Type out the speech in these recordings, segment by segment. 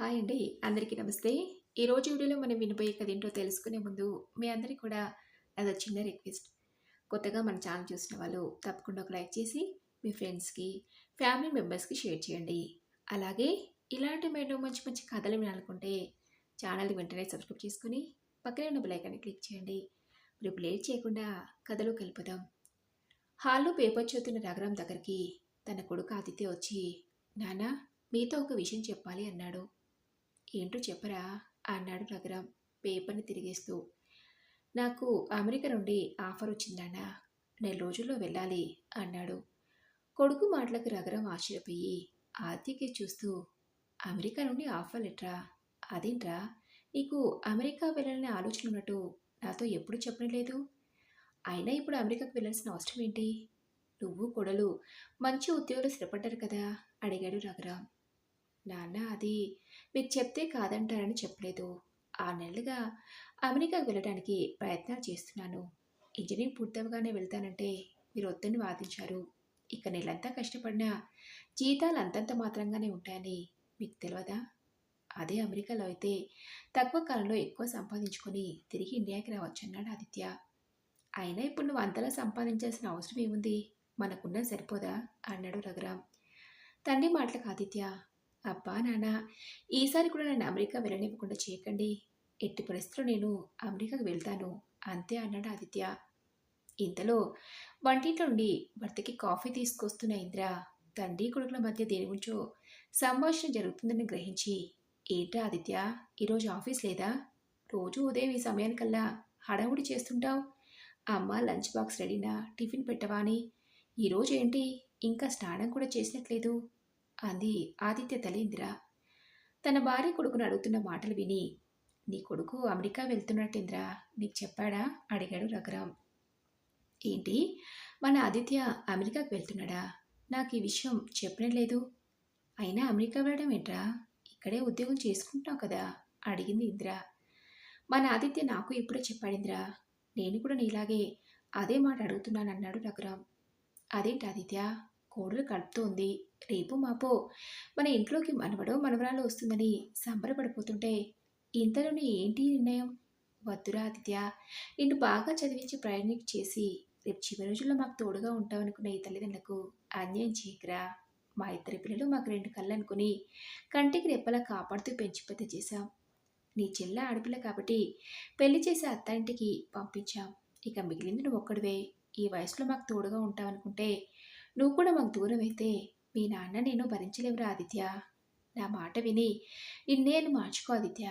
Hi అండి అందరికీ నమస్తే. ఈరోజు వీడియోలో మనం వినబోయే కథ ఏంటో తెలుసుకునే ముందు మీ అందరికీ కూడా అదో చిన్న రిక్వెస్ట్. కొత్తగా మన ఛానల్ చూసిన వాళ్ళు తప్పకుండా ఒక లైక్ చేసి మీ ఫ్రెండ్స్కి ఫ్యామిలీ మెంబర్స్కి షేర్ చేయండి. అలాగే ఇలాంటి మేము మంచి మంచి కథలు వినాలనుకుంటే ఛానల్ని వెంటనే సబ్స్క్రైబ్ చేసుకుని పక్కనే ఉన్న బెలైకాన్ని క్లిక్ చేయండి. రేపు లేట్ చేయకుండా కథలో కలిపుదాం హాల్లో పేపర్ చదువుతున్న నగరం దగ్గరికి తన కొడుకు ఆదిత్య వచ్చి నాన్న మీతో ఒక విషయం చెప్పాలి అన్నాడు. ఏంటో చెప్పరా అన్నాడు రఘురాం పేపర్ని తిరిగేస్తూ. నాకు అమెరికా నుండి ఆఫర్ వచ్చిందన్నా నెల రోజుల్లో వెళ్ళాలి అన్నాడు. కొడుకు మాటలకు రఘురాం ఆశ్చర్యపోయి ఆదిత్యకి చూస్తూ అమెరికా నుండి ఆఫర్ లెటరా? అదేంట్రా? నీకు అమెరికా వెళ్ళాలనే ఆలోచన ఉన్నట్టు నాతో ఎప్పుడు చెప్పడం లేదు? అయినా ఇప్పుడు అమెరికాకు వెళ్ళాల్సిన అవసరం ఏంటి? నువ్వు కొడలు మంచి ఉద్యోగులు స్థిరపడ్డారు కదా అడిగాడు రఘురాం నాన్న అది మీరు చెప్తే కాదంటారని చెప్పలేదు. ఆ నెలలుగా అమెరికాకు వెళ్ళడానికి ప్రయత్నాలు చేస్తున్నాను. ఇంజనీరింగ్ పూర్తవగానే వెళ్తానంటే మీరు వద్దని వాదించారు. ఇక నెలంతా కష్టపడినా జీతాలు అంతంత మాత్రంగానే ఉంటాయని మీకు తెలియదా అదే అమెరికాలో అయితే తక్కువ కాలంలో ఎక్కువ సంపాదించుకొని తిరిగి ఇండియాకి రావచ్చు అన్నాడు ఆదిత్య. అయినా ఇప్పుడు నువ్వు అంతలా సంపాదించాల్సిన అవసరం ఏముంది? మనకున్న సరిపోదా? అన్నాడు రఘురాం తండ్రి మాటలకు ఆదిత్య అబ్బా నాన్న ఈసారి కూడా నన్ను అమెరికా వెళ్ళనివ్వకుండా చేయకండి. ఎట్టి పరిస్థితుల్లో నేను అమెరికాకు వెళ్తాను. అంతే అన్నాడు ఆదిత్య. ఇంతలో వంటింట్లో నుండి భర్తకి కాఫీ తీసుకొస్తున్న ఇంద్ర తండ్రి కొడుకుల మధ్య దేని గురించో సంభాషణ జరుగుతుందని గ్రహించి ఏంట్రా ఆదిత్య ఈరోజు ఆఫీస్ లేదా? రోజు ఉదయం ఈ సమయానికల్లా హడావుడి చేస్తుంటావు? అమ్మ లంచ్ బాక్స్ రెడీనా? టిఫిన్ పెట్టవా అని? ఈరోజు ఏంటి? ఇంకా స్నానం కూడా చేసినట్లేదు. అంది ఆదిత్య తలేంద్ర తన భార్య కొడుకును అడుగుతున్న మాటలు విని నీ కొడుకు అమెరికా వెళ్తున్నట్టేంద్రా? నీకు చెప్పాడా? అడిగాడు రఘురాం ఏంటి? మన ఆదిత్య అమెరికాకు వెళ్తున్నాడా? నాకు ఈ విషయం చెప్పడం లేదు. అయినా అమెరికా వెళ్ళడం ఏంట్రా? ఇక్కడే ఉద్యోగం చేసుకుంటున్నావు కదా? అడిగింది ఇంద్ర. మన ఆదిత్య నాకు ఇప్పుడే చెప్పాడింద్రా. నేను కూడా నీలాగే అదే మాట అడుగుతున్నాను అన్నాడు రఘురాం అదేంటి ఆదిత్య? కోడలు కడుపుతోంది. రేపు మాపో. మన ఇంట్లోకి మనవడో మనవరాలు వస్తుందని సంబరపడిపోతుంటే ఇంతలోనే ఏంటి నిర్ణయం? వద్దురా ఆదిత్య నిన్ను బాగా చదివించి ప్రయాణికి చేసి రేపు చివరి రోజుల్లో మాకు తోడుగా ఉంటామనుకున్న ఈ తల్లిదండ్రులకు అన్యాయం చేయకరా. మా ఇద్దరి పిల్లలు మాకు రెండు కళ్ళు అనుకుని కంటికి రెప్పలా కాపాడుతూ పెంచి పెద్ద చేశాం. నీ చెల్ల ఆడపిల్ల కాబట్టి పెళ్ళి చేసే అత్తాంటికి పంపించాం. ఇక మిగిలింది నువ్వు ఒక్కడివే. ఈ వయసులో మాకు తోడుగా ఉంటావనుకుంటే నువ్వు కూడా మాకు దూరం అయితే మీ నాన్న నేను భరించలేవురా ఆదిత్య. నా మాట విని నిన్నేను మార్చుకో ఆదిత్య.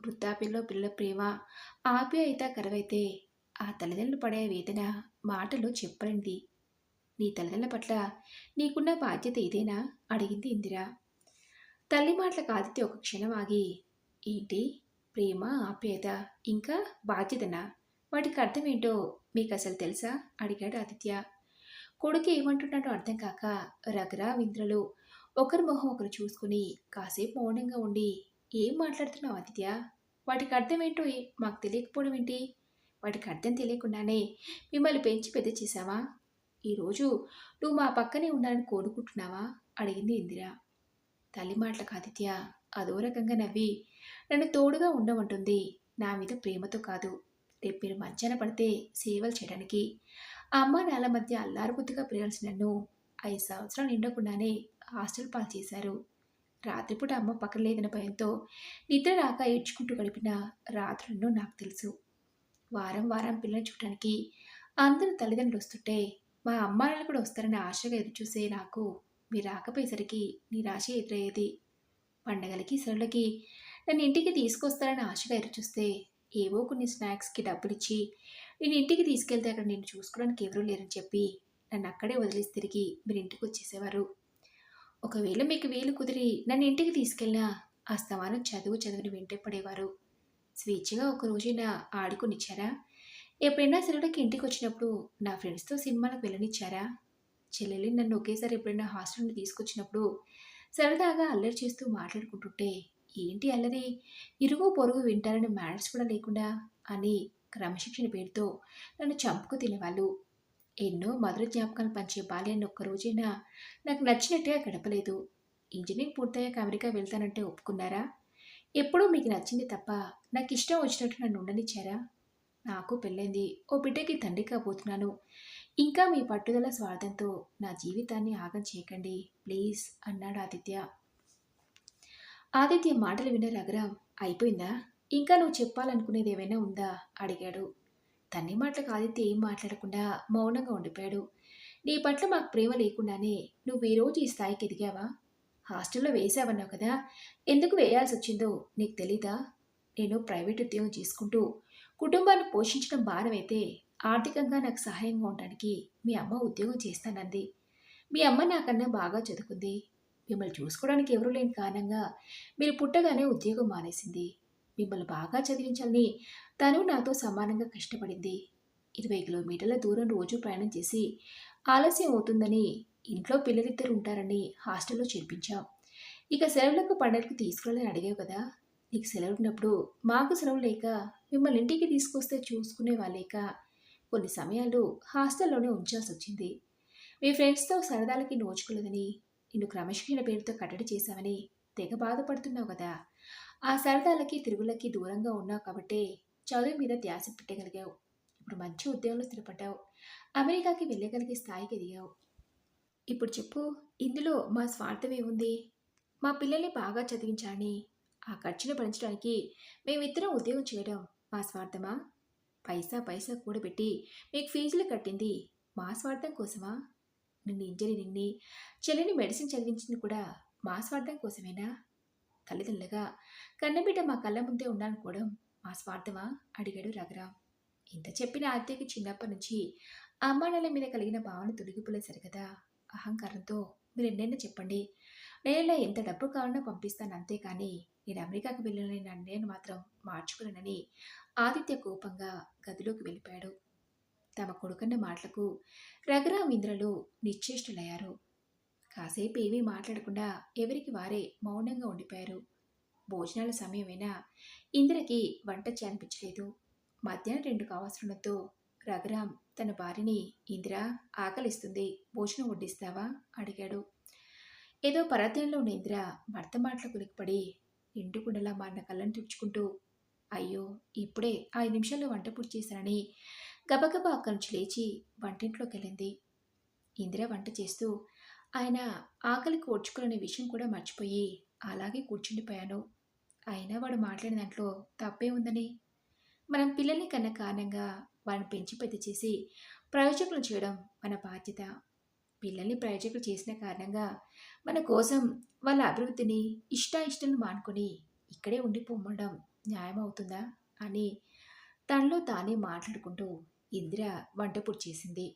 వృద్ధాప్యంలో పిల్లల ప్రేమ ఆప్యాయత కరువైతే ఆ తల్లిదండ్రులు పడే వేదన మాటలు చెప్పండి నీ తల్లిదండ్రుల పట్ల నీకున్న బాధ్యత ఇదేనా అడిగింది ఇందిర. తల్లి మాటలకు ఆదిత్య ఒక క్షణం ఆగి ఏంటి? ప్రేమ ఆప్యాయత ఇంకా బాధ్యతనా? వాటికి అర్థం ఏంటో మీకు అసలు తెలుసా? అడిగాడు ఆదిత్య. కొడుకు ఏమంటున్నాడో అర్థం కాక రగరా వింద్రలు ఒకరి మొహం ఒకరు చూసుకుని కాసేపు మౌనంగా ఉండి ఏం మాట్లాడుతున్నావు ఆదిత్య? వాటికి అర్థం ఏంటో మాకు తెలియకపోవడం ఏంటి? వాటికి అర్థం తెలియకుండానే మిమ్మల్ని పెంచి పెద్ద చేశావా? ఈరోజు నువ్వు మా పక్కనే ఉండాలని కోరుకుంటున్నావా? అడిగింది ఇందిర. తల్లి మాటలకు ఆదిత్య అదో రకంగా నవ్వి నన్ను తోడుగా ఉండమంటుంది. నా మీద ప్రేమతో కాదు. రేపు మధ్యాహ్నం మధ్యాహ్న పడితే సేవలు చేయడానికి. అమ్మ నాన్న మధ్య అల్లారుబుద్ధిగా పెరగాల్సిన నన్ను ఐదు సంవత్సరాలు నిండకుండానే హాస్టల్ పాలు చేశారు. రాత్రిపూట అమ్మ పక్కన లేదన్న భయంతో నిద్ర రాక ఏడ్చుకుంటూ గడిపిన రాత్రులను నాకు తెలుసు. వారం వారం పిల్లల్ని చూడటానికి అందరూ తల్లిదండ్రులు వస్తుంటే మా అమ్మాయిలు కూడా వస్తారని ఆశగా ఎదురుచూసే నాకు మీరు రాకపోయేసరికి నిరాశ ఎదురయ్యేది. పండగలకి సెలవులకి నన్ను ఇంటికి తీసుకొస్తారని ఆశగా ఎదురుచూస్తే ఏవో కొన్ని స్నాక్స్కి డబ్బులు ఇచ్చి నేను ఇంటికి తీసుకెళ్తే అక్కడ నేను చూసుకోవడానికి ఎవరూ లేరని చెప్పి నన్ను అక్కడే వదిలేసి తిరిగి మీరు ఇంటికి వచ్చేసేవారు. ఒకవేళ మీకు వీలు కుదిరి నన్ను ఇంటికి తీసుకెళ్ళినా ఆ స్తమానం చదువు చదువుని వెంటే పడేవారు. స్వేచ్ఛగా ఒక రోజైనా ఆడుకునిచ్చారా? ఎప్పుడైనా సెలవులకి ఇంటికి వచ్చినప్పుడు నా ఫ్రెండ్స్తో సినిమాలకు వెళ్ళనిచ్చారా? చెల్లెలి నన్ను ఒకేసారి ఎప్పుడైనా హాస్టల్ నుండి తీసుకొచ్చినప్పుడు సరదాగా అల్లరి చేస్తూ మాట్లాడుకుంటుంటే ఏంటి అల్లరి? ఇరుగు పొరుగు వింటారని మ్యాటర్స్ కూడా లేకుండా అని క్రమశిక్షణ పేరుతో నన్ను చంపుకు తినేవాళ్ళు. ఎన్నో మధుర జ్ఞాపకాలు పంచే బాల్యాన్ని ఒక్కరోజైనా నాకు నచ్చినట్టుగా గడపలేదు. ఇంజనీరింగ్ పూర్తయ్యాక అమెరికా వెళ్తానంటే ఒప్పుకున్నారా? ఎప్పుడూ మీకు నచ్చింది తప్ప నాకు ఇష్టం వచ్చినట్టు నన్ను ఉండనిచ్చారా? నాకు పెళ్ళైంది. ఓ బిడ్డకి తండ్రి కాబోతున్నాను. ఇంకా మీ పట్టుదల స్వార్థంతో నా జీవితాన్ని ఆగం చేయకండి. ప్లీజ్ అన్నాడు ఆదిత్య. ఆదిత్య మాటలు విన్న రఘురామ్ అయిపోయిందా? ఇంకా నువ్వు చెప్పాలనుకునేది ఏమైనా ఉందా? అడిగాడు. తన్ని మాటలకు ఆదిత్య ఏం మాట్లాడకుండా మౌనంగా ఉండిపోయాడు. నీ పట్ల మాకు ప్రేమ లేకుండానే నువ్వు ఈరోజు ఈ స్థాయికి ఎదిగావా? హాస్టల్లో వేసావన్నావు కదా ఎందుకు వేయాల్సి వచ్చిందో నీకు తెలీదా? నేను ప్రైవేట్ ఉద్యోగం చేసుకుంటూ కుటుంబాన్ని పోషించడం భారమైతే ఆర్థికంగా నాకు సహాయంగా ఉండడానికి మీ అమ్మ ఉద్యోగం చేస్తానంది. మీ అమ్మ నాకన్నా బాగా చదువుకుంది. మిమ్మల్ని చూసుకోవడానికి ఎవరూ లేని కారణంగా మీరు పుట్టగానే ఉద్యోగం మానేసింది. మిమ్మల్ని బాగా చదివించాలని తను నాతో సమానంగా కష్టపడింది. ఇరవై కిలోమీటర్ల దూరం రోజు ప్రయాణం చేసి ఆలస్యం అవుతుందని ఇంట్లో పిల్లలిద్దరు ఉంటారని హాస్టల్లో చేర్పించాం. ఇక సెలవులకు పండగకు తీసుకురాలని అడిగావు కదా? నీకు సెలవు ఉన్నప్పుడు మాకు సెలవు లేక మిమ్మల్ని ఇంటికి తీసుకొస్తే చూసుకునే వాళ్ళేక కొన్ని సమయాలు హాస్టల్లోనే ఉంచాల్సి వచ్చింది మీ ఫ్రెండ్స్తో సరదాలకి నోచుకోలేదని నిన్ను క్రమశిక్షణ పేరుతో కట్టడి చేశామని తెగ బాధపడుతున్నావు కదా. ఆ సరదాలకి తిరుగులకి దూరంగా ఉన్నావు కాబట్టే చదువు మీద ధ్యాస పెట్టగలిగావు. ఇప్పుడు మంచి ఉద్యోగంలో స్థిరపడ్డావు. అమెరికాకి వెళ్ళగలిగే స్థాయికి ఎదిగావు. ఇప్పుడు చెప్పు ఇందులో మా స్వార్థం ఏముంది? మా పిల్లల్ని బాగా చదివించాలని ఆ ఖర్చును భరించడానికి మేమిద్దరం ఉద్యోగం చేయడం మా స్వార్థమా? పైసా పైసా కూడబెట్టి మీకు ఫీజులు కట్టింది మా స్వార్థం కోసమా? నిన్ను ఇంజనీరింగ్ని చెల్లిని మెడిసిన్ చదివించింది కూడా మా స్వార్థం కోసమేనా? తల్లిదండ్రులుగా కన్నబిడ్డ మా కళ్ళ ముందే ఉండాలనుకోవడం మా స్వార్థమా అడిగాడు రఘురామ్. ఇంత చెప్పిన ఆద్యకి చిన్నప్పటి నుంచి అమ్మానాల మీద కలిగిన భావన తొలగిపోలేదు కదా అహంకారంతో మీరు ఎన్నైనా చెప్పండి. నేను ఎంత డబ్బు కావాలన్నా పంపిస్తాను అంతేకాని నేను అమెరికాకు వెళ్ళిన నేను మాత్రం మార్చుకున్నానని ఆదిత్య కోపంగా గదిలోకి వెళ్ళిపోయాడు. తమ కొడుకన్న మాటలకు రఘురామ్ ఇంద్రలు నిశ్చేష్టులయ్యారు. కాసేపు ఏమీ మాట్లాడకుండా ఎవరికి వారే మౌనంగా ఉండిపోయారు. భోజనాల సమయమైనా ఇందిరకి వంట చేయాలనిపించలేదు. మధ్యాహ్నం రెండు కావాల్సడంతో రఘురామ్ తన భార్యని ఇందిర ఆకలిస్తుంది. భోజనం వడ్డిస్తావా? అడిగాడు. ఏదో పరాధ్యంలో ఉన్న ఇందిర భర్త మాటలకు కులికిపడి ఎండుకుండలా మారిన కళ్ళని తుడుచుకుంటూ అయ్యో ఇప్పుడే ఐదు నిమిషాల్లో వంట పూర్తి చేశానని గబగబా అక్కడి నుంచి లేచి వంటింట్లోకి వెళ్ళింది ఇందిర వంట చేస్తూ ఆయన ఆకలి కూర్చుకునే విషయం కూడా మర్చిపోయి అలాగే కూర్చుండిపోయాను. అయినా వాడు మాట్లాడిన దాంట్లో తప్పే ఉందని. మనం పిల్లల్ని కన్న కారణంగా వాళ్ళని పెంచి పెద్ద చేసి ప్రయోజకులు చేయడం మన బాధ్యత. పిల్లల్ని ప్రయోజకులు చేసిన కారణంగా మన కోసం వాళ్ళ అభివృద్ధిని ఇష్టాయిష్టాలను మానుకొని ఇక్కడే ఉండిపోమడం న్యాయం అవుతుందా అని తనలో తానే మాట్లాడుకుంటూ ఇందిర వంటపూర్తి చేసింది.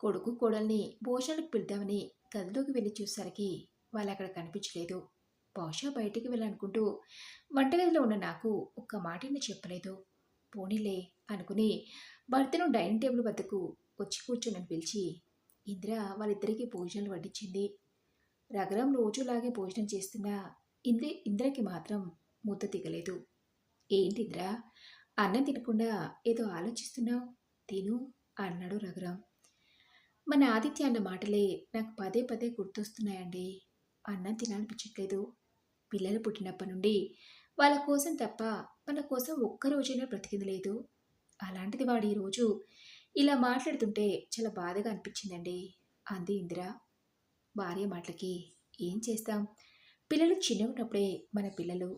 కొడుకు కోడల్ని భోజనాలకు పిలుద్దామని గదిలోకి వెళ్ళి చూసేసరికి వాళ్ళు అక్కడ కనిపించలేదు. బహుశా బయటికి వెళ్ళాలనుకుంటూ వంటగదిలో ఉన్న నాకు ఒక్క మాటని చెప్పలేదు. పోనీలే అనుకుని భర్తను డైనింగ్ టేబుల్ వద్దకు వచ్చి కూర్చోనని పిలిచి ఇందిర వాళ్ళిద్దరికీ భోజనాలు వడ్డించింది. రగరం రోజులాగే భోజనం చేస్తున్న ఇంద్ర ఇంద్రకి మాత్రం ముద్ద దిగలేదు ఏంటి ఇంద్ర? అన్నం తినకుండా ఏదో ఆలోచిస్తున్నావు? తిను అన్నాడు రఘురాం మన ఆదిత్య అన్న మాటలే నాకు పదే పదే గుర్తొస్తున్నాయండి. అన్నం తినాలనిపించట్లేదు. పిల్లలు పుట్టినప్పటి నుండి వాళ్ళ కోసం తప్ప మన కోసం ఒక్క రోజైనా బ్రతికింది లేదు. అలాంటిది వాడు ఈరోజు ఇలా మాట్లాడుతుంటే చాలా బాధగా అనిపించిందండి. అంది ఇందిర. భార్య మాటలకి ఏం చేస్తాం? పిల్లలు చిన్న ఉన్నప్పుడే మన పిల్లలు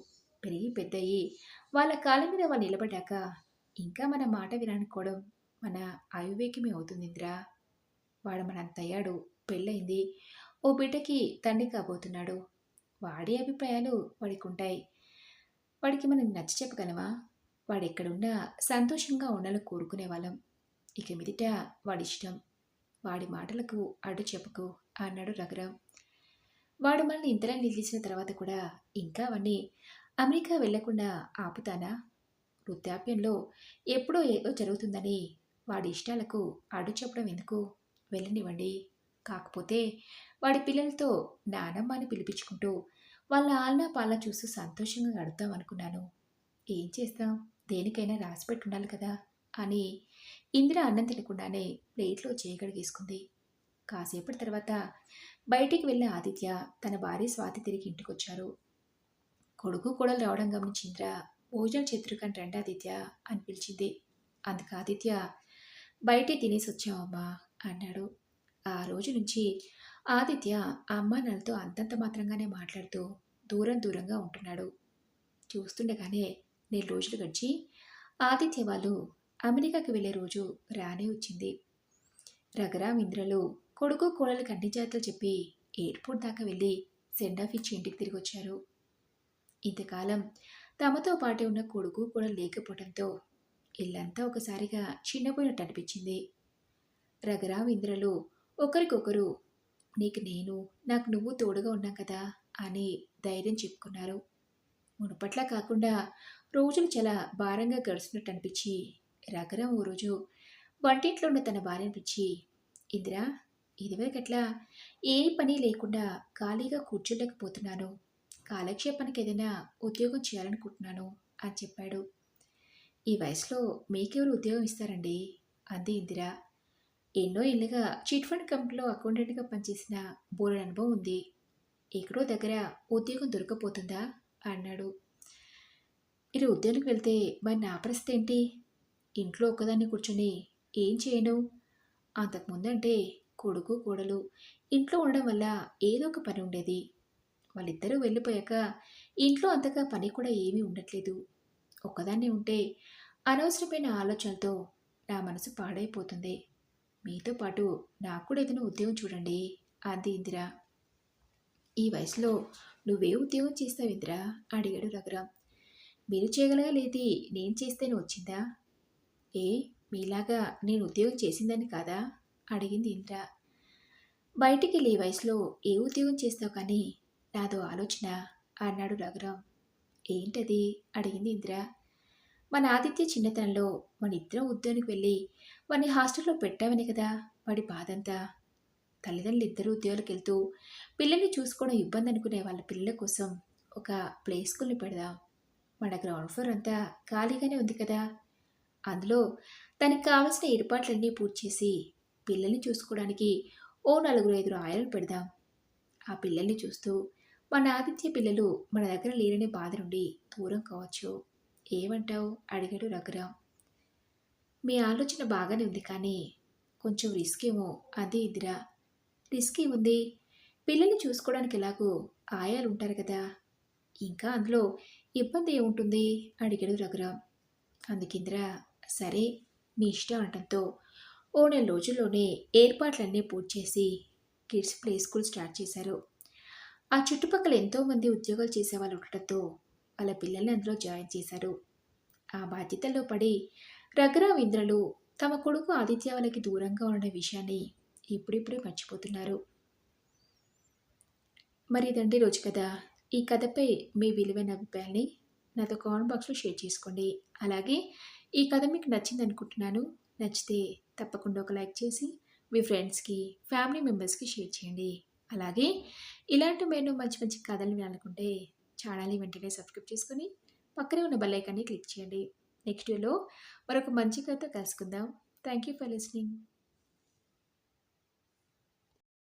పెరిగి పెద్దయి వాళ్ళ కాళ్ళ మీద వాళ్ళు నిలబడ్డాక ఇంకా మన మాట విననుకోవడం మన అవివేకమే అవుతుంది ఇందిరా. వాడు మనంతయ్యాడు పెళ్ళయింది. ఓ బిడ్డకి తండ్రి కాబోతున్నాడు. వాడి అభిప్రాయాలు వాడికి ఉంటాయి వాడికి మనం నచ్చ చెప్పగలమా? వాడు ఎక్కడున్నా సంతోషంగా ఉండాలని కోరుకునే వాళ్ళం. ఇక మీదట వాడిష్టం. వాడి మాటలకు అడ్డు చెప్పకు అన్నాడు రఘురాం. వాడు మనల్ని ఇంతలా నిలిచిన తర్వాత కూడా ఇంకా అవన్నీ అమెరికా వెళ్ళకుండా ఆపుతానా? వృద్ధాప్యంలో ఎప్పుడో ఏదో జరుగుతుందని వాడి ఇష్టాలకు అడ్డు చెప్పడం ఎందుకు? వెళ్ళనివ్వండి. కాకపోతే వాడి పిల్లలతో నానమ్మని పిలిపించుకుంటూ వాళ్ళ ఆలనా పాలన చూస్తూ సంతోషంగా గడుపుతాం అనుకున్నాను. ఏం చేస్తాం? దేనికైనా రాసిపెట్టి ఉండాలి కదా అని ఇందిర అన్నం తినకుండానే ప్లేట్లో చేయగడిగేసుకుంది కాసేపటి తర్వాత బయటికి వెళ్ళిన ఆదిత్య తన భార్య స్వాతి తిరిగి ఇంటికొచ్చారు. కొడుకు కోడలు రావడం గమనించింద్ర. భోజనం చేతురుకని రండి ఆదిత్య అని పిలిచింది. అందుకు ఆదిత్య బయటే తినేసి వచ్చావమ్మా అన్నాడు. ఆ రోజు నుంచి ఆదిత్య ఆ అమ్మ అంతంత మాత్రంగానే మాట్లాడుతూ దూరం దూరంగా ఉంటున్నాడు. చూస్తుండగానే నెల రోజులు గడిచి ఆదిత్య వాళ్ళు అమెరికాకి వెళ్ళే రోజు రానే వచ్చింది. రఘురాం ఇంద్రలు కొడుకు కోడలు కంటి జాతలు చెప్పి ఎయిర్పోర్ట్ దాకా వెళ్ళి సెండ్ ఆఫ్ ఇచ్చి ఇంటికి తిరిగి వచ్చారు. ఇంతకాలం తమతో పాటు ఉన్న కొడుకు కూడా లేకపోవడంతో ఇల్లంతా ఒకసారిగా చిన్నపోయినట్టు అనిపించింది. రఘురాం ఇంద్రలు ఒకరికొకరు నీకు నేను నాకు నువ్వు తోడుగా ఉన్నాం కదా అని ధైర్యం చెప్పుకున్నారు. మునుపట్లా కాకుండా రోజులు చాలా భారంగా గడిచినట్టు అనిపించి రఘురామ్ ఓ రోజు వంటింట్లో ఉన్న తన భార్యను పిలిచి ఇందిరా ఇదివరకట్లా ఏ పని లేకుండా ఖాళీగా కూర్చోలేకపోతున్నాను కాలక్షేపానికి ఏదైనా ఉద్యోగం చేయాలనుకుంటున్నాను అని చెప్పాడు. ఈ వయసులో మీకెవరు ఉద్యోగం ఇస్తారండి? అంది ఇందిరా. ఎన్నో ఏళ్ళుగా చిట్ ఫండ్ కంపెనీలో అకౌంటెంట్గా పనిచేసిన బోర్డు అనుభవం ఉంది. ఎక్కడో దగ్గర ఉద్యోగం దొరకపోతుందా? అన్నాడు. మీరు ఉద్యోగానికి వెళ్తే మరి నా పరిస్థితి ఏంటి? ఇంట్లో ఒక్కదాన్ని కూర్చొని ఏం చేయను? అంతకుముందంటే కొడుకు కోడలు ఇంట్లో ఉండడం వల్ల ఏదో ఒక పని ఉండేది. వాళ్ళిద్దరూ వెళ్ళిపోయాక ఇంట్లో అంతగా పని కూడా ఏమీ ఉండట్లేదు. ఒక్కదాన్ని ఉంటే అనవసరమైన ఆలోచనలతో నా మనసు పాడైపోతుంది. మీతో పాటు నాకు కూడా ఏదైనా ఉద్యోగం చూడండి అంది ఇందిరా. ఈ వయసులో నువ్వే ఉద్యోగం చేస్తావు ఇందిరా అడిగాడు రఘురాం. మీరు చేయగలగా లేది నేను చేస్తేనే వచ్చిందా? ఏ మీలాగా నేను ఉద్యోగం చేసిందని కాదా? అడిగింది ఇంద్ర. బయటికి వెళ్ళి వయసులో ఏ ఉద్యోగం చేస్తావు కానీ నాదో ఆలోచన? అన్నాడు రఘురాం. ఏంటది? అడిగింది ఇందిర. మన ఆదిత్య చిన్నతనంలో మన ఇద్దరం ఉద్యోగానికి వెళ్ళి వాడిని హాస్టల్లో పెట్టామని కదా? వాడి బాధంతా? తల్లిదండ్రులు ఇద్దరు ఉద్యోగాలకు వెళ్తూ పిల్లల్ని చూసుకోవడం ఇబ్బంది అనుకునే వాళ్ళ పిల్లల కోసం ఒక ప్లే స్కూల్ని పెడదాం. మన గ్రౌండ్ ఫ్లోర్ అంతా ఖాళీగానే ఉంది కదా? అందులో తనకి కావలసిన ఏర్పాట్లన్నీ పూర్తి చేసి పిల్లల్ని చూసుకోవడానికి ఓ నలుగురు ఐదుగురు ఆయలను పెడదాం. ఆ పిల్లల్ని చూస్తూ మన ఆదిత్య పిల్లలు మన దగ్గర లేరనే బాధ నుండి దూరం కావచ్చు. ఏమంటావు? అడిగాడు రఘురామ్. మీ ఆలోచన బాగానే ఉంది కానీ కొంచెం రిస్క్ ఏమో. అదే ఇదిరా. రిస్క్ ఏముంది? పిల్లల్ని చూసుకోవడానికి ఎలాగో ఆయాలు ఉంటారు కదా. ఇంకా అందులో ఇబ్బంది ఏముంటుంది? అడిగాడు రఘురామ్. అందుకిందిరా సరే మీ ఇష్టం అనటంతో ఓ నెల రోజుల్లోనే ఏర్పాట్లన్నీ పూర్తి చేసి కిడ్స్ ప్లే స్కూల్ స్టార్ట్ చేశారు. ఆ చుట్టుపక్కల ఎంతోమంది ఉద్యోగాలు చేసేవాళ్ళు ఉండటంతో వాళ్ళ పిల్లల్ని అందులో జాయిన్ చేశారు. ఆ బాధ్యతల్లో పడి రఘురావు తమ కొడుకు ఆదిత్య వాళ్ళకి దూరంగా ఉన్న విషయాన్ని ఇప్పుడిప్పుడే మర్చిపోతున్నారు. మరి ఇదండి రోజు కథ. ఈ కథపై మీ విలువైన అభిప్రాయాన్ని నాతో కామెంట్ బాక్స్లో షేర్ చేసుకోండి. అలాగే ఈ కథ మీకు నచ్చింది అనుకుంటున్నాను. నచ్చితే తప్పకుండా ఒక లైక్ చేసి మీ ఫ్రెండ్స్కి ఫ్యామిలీ మెంబర్స్కి షేర్ చేయండి. అలాగే ఇలాంటి మేము మంచి మంచి కథలు వినాలనుకుంటే ఛానల్ని వెంటనే సబ్స్క్రైబ్ చేసుకొని పక్కనే ఉన్న బెల్ క్లిక్ చేయండి. నెక్స్ట్ వీడియోలో మరొక మంచి కథ కలుసుకుందాం. Thank you for listening.